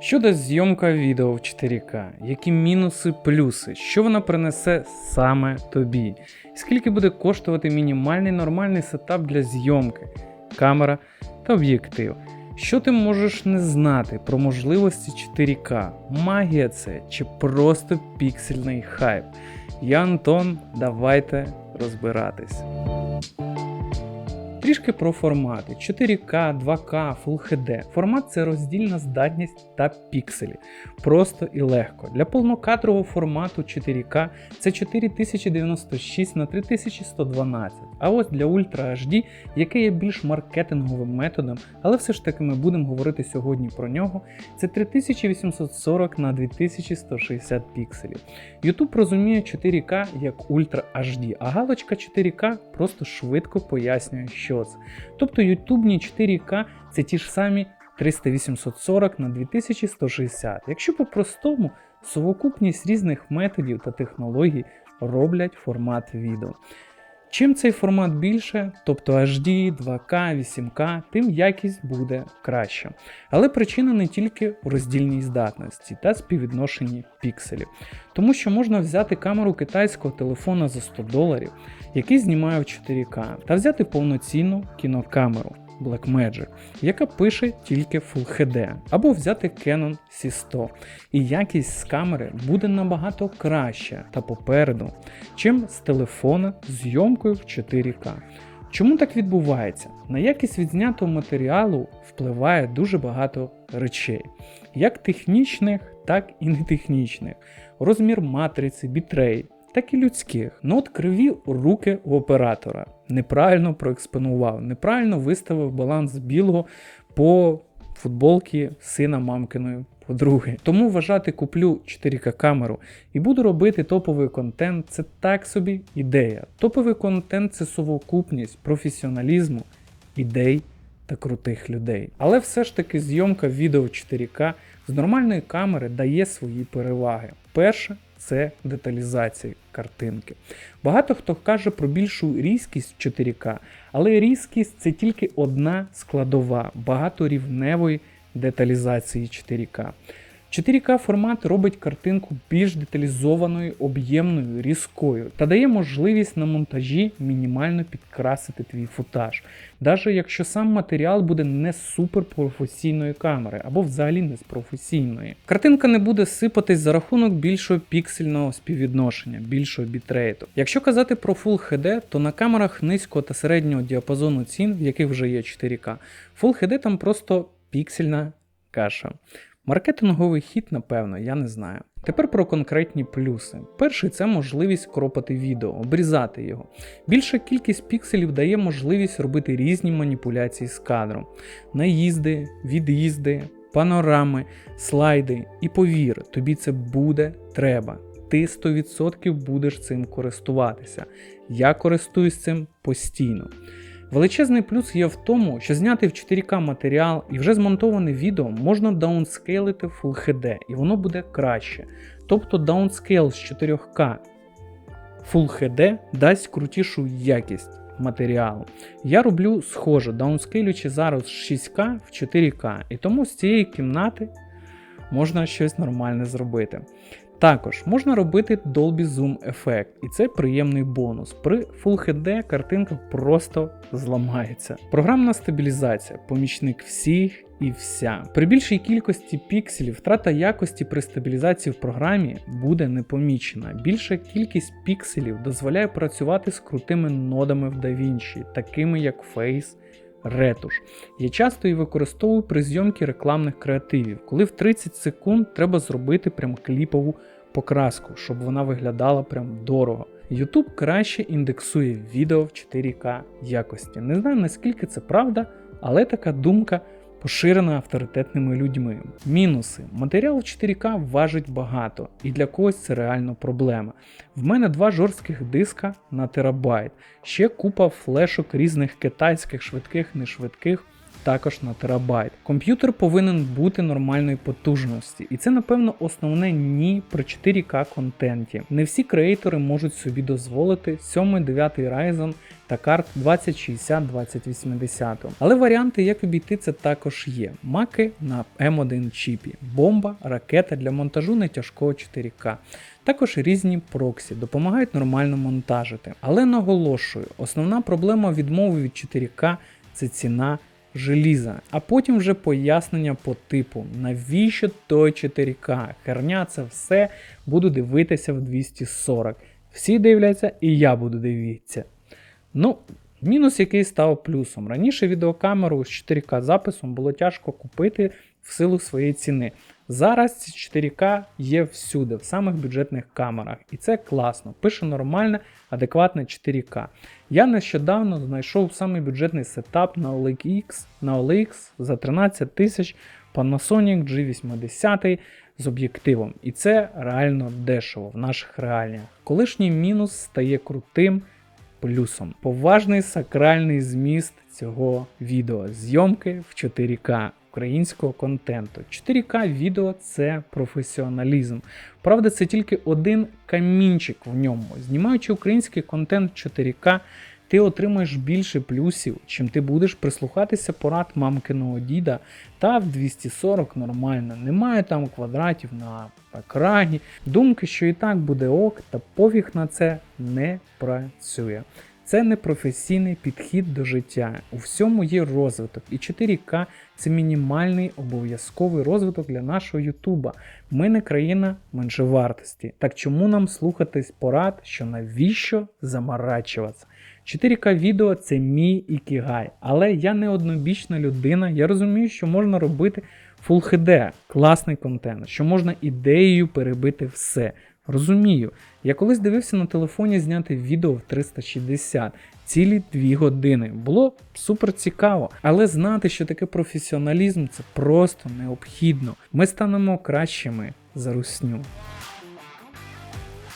Що дасть зйомка відео в 4К? Які мінуси, плюси? Що вона принесе саме тобі? Скільки буде коштувати мінімальний нормальний сетап для зйомки, камера та об'єктив? Що ти можеш не знати про можливості 4К? Магія це чи просто піксельний хайп? Я Антон, давайте розбиратись. Трішки про формати 4К, 2К, Full HD. Формат це роздільна здатність та пікселі. Просто і легко. Для повнокадрового формату 4К це 4096 на 3112. А ось для Ultra HD, яке є більш маркетинговим методом, але все ж таки ми будемо говорити сьогодні про нього, це 3840 на 2160 пікселів. YouTube розуміє 4К як Ultra HD, а галочка 4К просто швидко пояснює, що це. Тобто ютубні 4К це ті ж самі 3840 на 2160. Якщо по-простому, совокупність різних методів та технологій роблять формат відео. Чим цей формат більше, тобто HD, 2К, 8К, тим якість буде краща. Але причина не тільки у роздільній здатності та співвідношенні пікселів. Тому що можна взяти камеру китайського телефона за 100 доларів, який знімає в 4К, та взяти повноцінну кінокамеру Blackmagic, яка пише тільки Full HD, або взяти Canon C100. І якість з камери буде набагато краща та попереду, чим з телефона з зйомкою в 4К. Чому так відбувається? На якість відзнятого матеріалу впливає дуже багато речей, як технічних, так і нетехнічних, розмір матриці, бітрей, так і людських. Ну от криві руки у оператора. Неправильно проекспонував, неправильно виставив баланс білого по футболки сина мамкиної подруги. Тому вважати куплю 4К камеру і буду робити топовий контент це так собі ідея. Топовий контент це совокупність професіоналізму, ідей та крутих людей. Але все ж таки зйомка відео 4К з нормальної камери дає свої переваги. Перше це деталізація картинки. Багато хто каже про більшу різкість 4К, але різкість це тільки одна складова багаторівневої деталізації 4К. 4К формат робить картинку більш деталізованою, об'ємною, різкою та дає можливість на монтажі мінімально підкрасити твій футаж, навіть якщо сам матеріал буде не суперпрофесійної камери або взагалі не з професійної. Картинка не буде сипатись за рахунок більшого піксельного співвідношення, більшого бітрейту. Якщо казати про Full HD, то на камерах низького та середнього діапазону цін, в яких вже є 4К, Full HD там просто піксельна каша. Маркетинговий хід, напевно, я не знаю. Тепер про конкретні плюси. Перший це можливість кропати відео, обрізати його. Більша кількість пікселів дає можливість робити різні маніпуляції з кадром, наїзди, від'їзди, панорами, слайди. І повір, тобі це буде треба. Ти 100% будеш цим користуватися. Я користуюсь цим постійно. Величезний плюс є в тому, що зняти в 4К матеріал і вже змонтоване відео можна даунскейлити в Full HD, і воно буде краще. Тобто даунскейл з 4К Full HD дасть крутішу якість матеріалу. Я роблю схоже, даунскейлюючи зараз з 6К в 4К, і тому з цієї кімнати можна щось нормальне зробити. Також можна робити Dolby Zoom ефект, і це приємний бонус. При Full HD картинка просто зламається. Програмна стабілізація, помічник всіх і вся. При більшій кількості пікселів втрата якості при стабілізації в програмі буде непомічена. Більша кількість пікселів дозволяє працювати з крутими нодами в DaVinci, такими як Face. Ретуш. Я часто її використовую при зйомці рекламних креативів, коли в 30 секунд треба зробити прям кліпову покраску, щоб вона виглядала прям дорого. YouTube краще індексує відео в 4К якості. Не знаю наскільки це правда, але така думка поширена авторитетними людьми. Мінуси. Матеріал в 4К важить багато, і для когось це реально проблема. В мене два жорстких диска на терабайт, ще купа флешок різних китайських, швидких, нешвидких. також на терабайт. Комп'ютер повинен бути нормальної потужності, і це, напевно, основне ні при 4К контенті. Не всі креатори можуть собі дозволити 7-9 Ryzen та карт 2060-2080. Але варіанти, як обійти це також є. Маки на M1 чіпі, бомба, ракета для монтажу нетяжкого 4К. Також різні проксі допомагають нормально монтажити. Але наголошую, основна проблема відмови від 4К це ціна желіза, а потім вже пояснення по типу, навіщо той 4К? Херня це все буду дивитися в 240. Всі дивляться, і я буду дивитися. Ну, мінус, який став плюсом. Раніше відеокамеру з 4К записом було тяжко купити в силу своєї ціни. Зараз 4К є всюди, в самих бюджетних камерах, і це класно. Пише нормальне, адекватне 4К. Я нещодавно знайшов самий бюджетний сетап на OLX, на OLX за 13 тисяч Panasonic G80 з об'єктивом. І це реально дешево в наших реаліях. Колишній мінус стає крутим плюсом. Поважний сакральний зміст цього відео. Зйомки в 4К українського контенту. 4К відео це професіоналізм. Правда, це тільки один камінчик в ньому. Знімаючи український контент 4К, ти отримаєш більше плюсів, чим ти будеш прислухатися порад мамкиного діда. Та в 240 нормально, немає там квадратів на екрані. Думки, що і так буде ок, та пофіг на це не працює. Це не професійний підхід до життя. У всьому є розвиток, і 4К це мінімальний обов'язковий розвиток для нашого Ютуба. Ми не країна меншовартості. Так чому нам слухатись порад, що навіщо заморачуватися? 4К відео це мій ікігай, але я не однобічна людина. Я розумію, що можна робити Full HD, класний контент, що можна ідеєю перебити все. Розумію, я колись дивився на телефоні зняти відео в 360 цілі 2 години. Було супер цікаво, але знати, що таке професіоналізм, це просто необхідно. Ми станемо кращими за русню.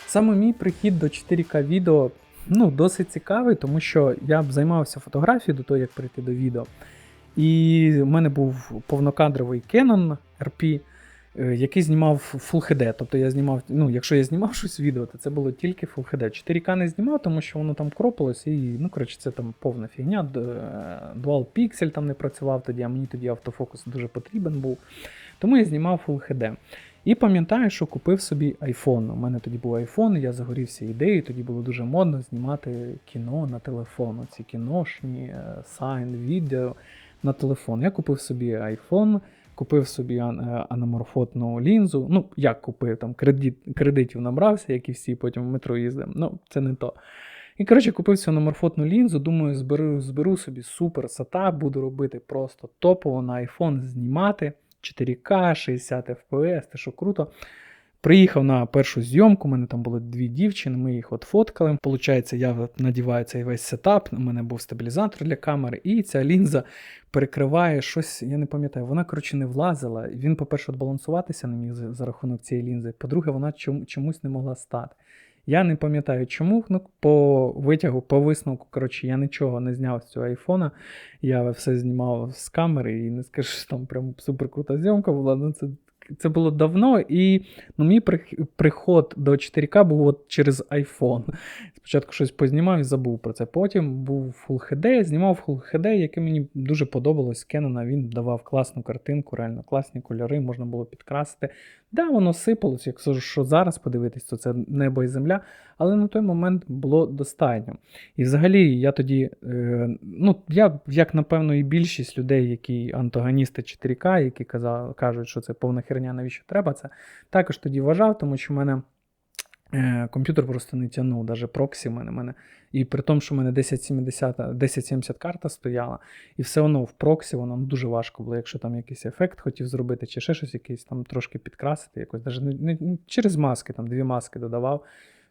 Саме мій прихід до 4К відео ну, досить цікавий, тому що я б займався фотографією до того, як прийти до відео. І в мене був повнокадровий Canon RP, е, який знімав Full HD. Тобто я знімав, ну, якщо я знімав щось відео, то це було тільки Full HD. 4К не знімав, тому що воно там кропилось, і ну, коротше, це там повна фігня. Е, Dual Pixel там не працював тоді, а мені тоді автофокус дуже потрібен був. Тому я знімав Full HD. І пам'ятаю, що купив собі iPhone. У мене тоді був iPhone, я загорівся ідеєю, тоді було дуже модно знімати кіно на телефон. Ці кіношні, е, сайн, відео на телефон. Я купив собі iPhone, купив собі е, анаморфотну лінзу. Ну, як купив, там кредит, кредитів набрався, як і всі, потім в метро їздив. Ну, це не то. І, коротше, купив цю анаморфотну лінзу, думаю, зберу, зберу собі супер сетап, буду робити просто топово на iPhone знімати. 4К, 60 FPS, те що круто. Приїхав на першу зйомку, у мене там були дві дівчини, ми їх от фоткали. Получається, я надіваю цей весь сетап, у мене був стабілізатор для камери, і ця лінза перекриває щось, я не пам'ятаю, вона, коротше, не влазила. Він, по-перше, балансуватися не міг за, рахунок цієї лінзи. По-друге, вона чом, чомусь не могла стати. Я не пам'ятаю, чому. Ну, по витягу, по висновку, коротше, я нічого не зняв з цього айфона. Я все знімав з камери і не скажу, що там прям супер крута зйомка була. Ну, це, це було давно, і ну, мій приход до 4К був от через iPhone. Спочатку щось познімав і забув про це. Потім був Full HD, знімав Full HD, яке мені дуже подобалось. Canon, він давав класну картинку, реально класні кольори, можна було підкрасити. Да, воно сипалось, якщо що зараз подивитись, то це небо і земля, але на той момент було достатньо. І взагалі я тоді, е, ну, я, як напевно, і більшість людей, які антагоністи 4К, які казали, кажуть, що це повна херня, навіщо треба це, також тоді вважав, тому що в мене. Е, Комп'ютер просто не тягнув, навіть проксі в мене, мене. І при тому, що в мене 1070, 1070 карта стояла, і все одно в проксі воно ну, дуже важко було, якщо там якийсь ефект хотів зробити, чи ще щось якийсь там трошки підкрасити, якось навіть не, не, через маски, там дві маски додавав.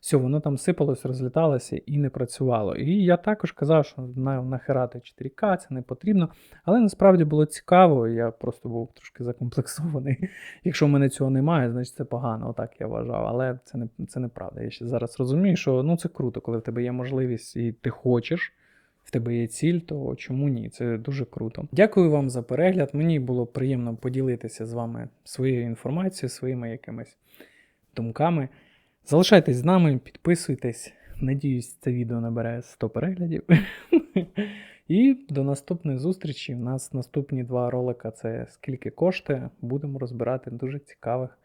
Все, воно там сипалось, розліталося і не працювало. І я також казав, що на, нахерати 4К, це не потрібно. Але насправді було цікаво, я просто був трошки закомплексований. Якщо в мене цього немає, значить це погано, отак я вважав. Але це не це неправда. Я ще зараз розумію, що ну це круто, коли в тебе є можливість і ти хочеш в тебе є ціль, то чому ні? Це дуже круто. Дякую вам за перегляд. Мені було приємно поділитися з вами своєю інформацією, своїми якимись думками. Залишайтесь з нами, підписуйтесь. Надіюсь, це відео набере 100 переглядів. І до наступної зустрічі. У нас наступні два ролика це скільки коштує. Будемо розбирати дуже цікавих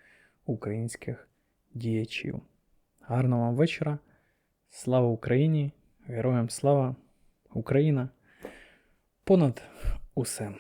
українських діячів. Гарного вам вечора. Слава Україні! Героям слава! Україна! Понад усе!